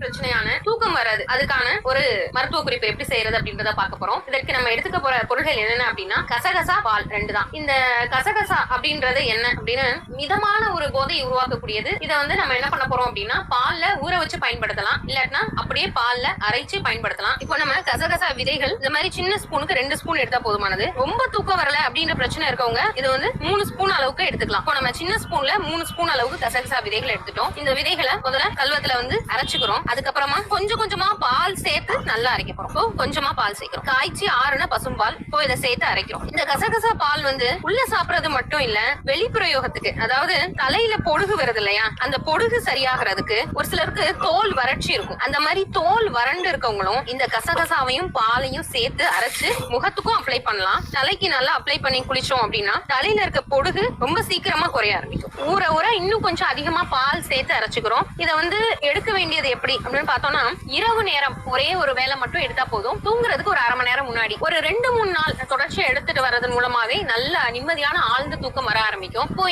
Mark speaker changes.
Speaker 1: பிரச்சனையான தூக்கம் வராது. அதுக்கான ஒரு மருத்துவ குறிப்பு எப்படி செய்யறது அப்படின்றத பார்க்க போறோம். இதற்கு நம்ம எடுத்துக்க போற பொருட்கள் என்னென்ன அப்படின்னா கசகசா பால் ரெண்டு தான். இந்த கசகசா அப்படின்றது என்ன அப்படின்னு மிதமான ஒரு போதை உருவாக்கக்கூடியது. இதை வந்து நம்ம என்ன பண்ண போறோம் அப்படின்னா பால்ல ஊற வச்சு பயன்படுத்தலாம். இல்லாட்டினா அப்படியே பால்ல அரைச்சு பயன்படுத்தலாம். இப்போ நம்ம கசகசா விதைகள் இந்த மாதிரி சின்ன ஸ்பூனுக்கு ரெண்டு ஸ்பூன் எடுத்தா போதுமானது. ரொம்ப தூக்கம் வரல அப்படின்ற பிரச்சனை இருக்கவங்க இது வந்து மூணு ஸ்பூன் அளவுக்கு எடுத்துக்கலாம். இப்போ நம்ம சின்ன ஸ்பூன்ல மூணு ஸ்பூன் அளவுக்கு கசகசா விதைகள் எடுத்துட்டோம். இந்த விதைகளை முதல்ல கல்வத்துல வந்து அரைச்சுக்கிறோம். அதுக்கப்புறமா கொஞ்சம் கொஞ்சமா பால் சேர்த்து நல்லா அரைக்க போறோம் கொஞ்சமா பால் சேர்க்கிறோம். காய்ச்சி ஆறுன பசும்பால் இப்போ இதை சேர்த்து அரைக்கிறோம். இந்த கசகசா பால் வந்து உள்ள சாப்பிடுறது மட்டும் இல்ல வெளிப்பிரயோகத்துக்கு அதாவது தலையில பொடுகு வருது இல்லையா? அந்த பொடுகு சரியாகிறதுக்கு ஒரு சிலருக்கு தோல் வறட்சி இருக்கும். அந்த மாதிரி தோல் வறண்டு இருக்கவங்களும் இந்த கசகசாவையும் பாலையும் சேர்த்து அரைச்சு முகத்துக்கும் அப்ளை பண்ணலாம். தலைக்கு நல்லா அப்ளை பண்ணி குளிச்சோம் அப்படின்னா தலையில இருக்க பொடுகு ரொம்ப சீக்கிரமா குறைய ஆரம்பிக்கும். ஊற ஊற இன்னும் கொஞ்சம் அதிகமா பால் சேர்த்து அரைச்சுக்கிறோம். இதை வந்து எடுக்க வேண்டியது எப்படி அப்படின்னு பார்த்தோம்னா இரவு நேரம் ஒரே ஒரு வேலை மட்டும் எடுத்தா போதும். தூங்குறதுக்கு ஒரு அரை மணி நேரம் முன்னாடி. ஒரு ரெண்டு மூணு நாள் தொடர்ச்சியா எடுத்துட்டு வர்றதன் மூலமாவே நல்ல நிம்மதியான ஆழ்ந்த தூக்கம் வர ஆரம்பிக்கும். இப்போ